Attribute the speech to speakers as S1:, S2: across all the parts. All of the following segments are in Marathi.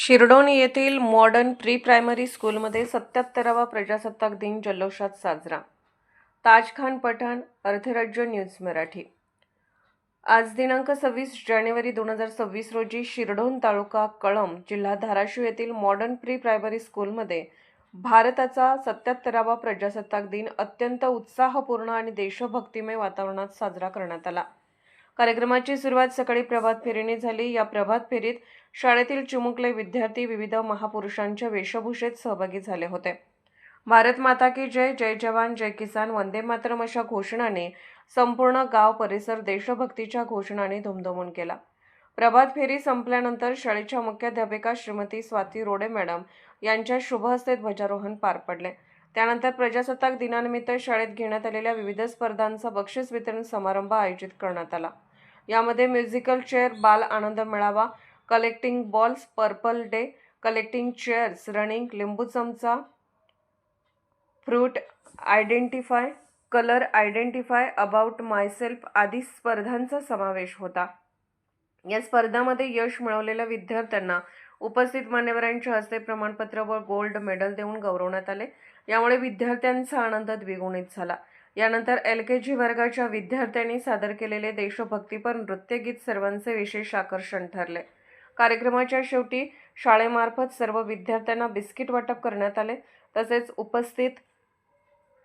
S1: शिरडोन येथील मॉडर्न प्री प्रायमरी स्कूलमध्ये सत्याहत्तरावा प्रजासत्ताक दिन जल्लोषात साजरा. ताजखान पठाण अर्धराज्य न्यूज मराठी. आज दिनांक सव्वीस जानेवारी दोन हजार सव्वीस रोजी शिरडोन तालुका कळंब जिल्हा धाराशिव येथील मॉडर्न प्री प्रायमरी स्कूलमध्ये भारताचा सत्याहत्तरावा प्रजासत्ताक दिन अत्यंत उत्साहपूर्ण आणि देशभक्तिमय वातावरणात साजरा करण्यात आला. कार्यक्रमाची सुरुवात सकाळी प्रभात फेरीने झाली. या प्रभात फेरीत शाळेतील चिमुकले विद्यार्थी विविध महापुरुषांच्या वेशभूषेत सहभागी झाले होते. भारत माता की जय जय जवान जय किसान वंदे मातरम अशा घोषणाने संपूर्ण गाव परिसर देशभक्तीच्या घोषणाने धुमधुमून केला. प्रभात फेरी संपल्यानंतर शाळेच्या मुख्याध्यापिका श्रीमती स्वाती रोडे मॅडम यांच्या शुभहस्ते ध्वजारोहण पार पडले. त्यानंतर प्रजासत्ताक दिनानिमित्त शाळेत घेण्यात आलेल्या विविध स्पर्धांचा बक्षीस वितरण समारंभ आयोजित करण्यात आला. यामध्ये म्युझिकल चेअर बाल आनंद मेळावा collecting balls purple day collecting chairs running लिंबू चमचा fruit identify colour identify about myself आदी स्पर्धांचा समावेश होता. या स्पर्धामध्ये यश मिळवलेल्या विद्यार्थ्यांना उपस्थित मान्यवरांच्या हस्ते प्रमाणपत्र व गोल्ड मेडल देऊन गौरवण्यात आले. यामुळे विद्यार्थ्यांचा आनंद द्विगुणित झाला. यानंतर एल के जी वर्गाच्या विद्यार्थ्यांनी सादर केलेले देशभक्तीपर नृत्यगीत सर्वांचे विशेष आकर्षण ठरले. कार्यक्रमाच्या शेवटी शाळेमार्फत सर्व विद्यार्थ्यांना बिस्किट वाटप करण्यात आले. तसेच उपस्थित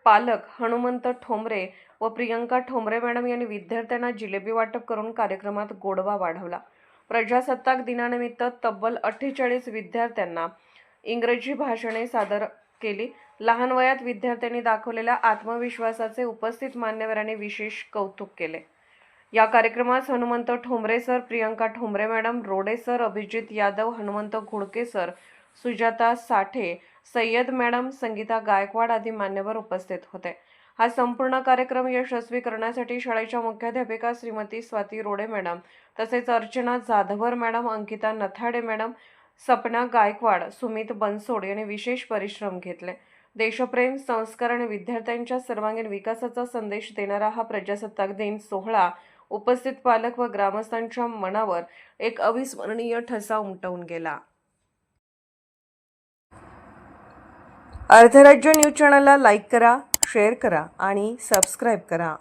S1: पालक हनुमंत ठोंबरे व प्रियंका ठोंबरे मॅडम यांनी विद्यार्थ्यांना जिलेबी वाटप करून कार्यक्रमात गोडवा वाढवला. प्रजासत्ताक दिनानिमित्त तब्बल अठ्ठेचाळीस विद्यार्थ्यांना इंग्रजी भाषणे सादर केली. लहान वयात विद्यार्थ्यांनी दाखवलेल्या आत्मविश्वासाचे उपस्थित मान्यवरांनी विशेष कौतुक केले. या कार्यक्रमास Hanumant Thombare sir Priyanka Thombare madam Rode sir Abhijit Yadav Hanumant Ghodke sir Sujata Sathe Sayyad madam Sangita Gaikwad आदी मान्यवर उपस्थित होते. हा संपूर्ण कार्यक्रम यशस्वी करण्यासाठी शाळेच्या मुख्याध्यापिका श्रीमती स्वाती रोडे मॅडम तसेच अर्चना जाधवर मॅडम अंकिता नथाडे मॅडम सपना गायकवाड सुमित बनसोड यांनी विशेष परिश्रम घेतले. देशप्रेम संस्कार आणि विद्यार्थ्यांच्या सर्वांगीण विकासाचा संदेश देणारा हा प्रजासत्ताक दिन सोहळा उपस्थित पालक व ग्रामस्थांच्या मनावर एक अविस्मरणीय ठसा उमटवून गेला. अर्धराज्य न्यूज चॅनलला लाईक करा शेअर करा आणि सबस्क्राईब करा.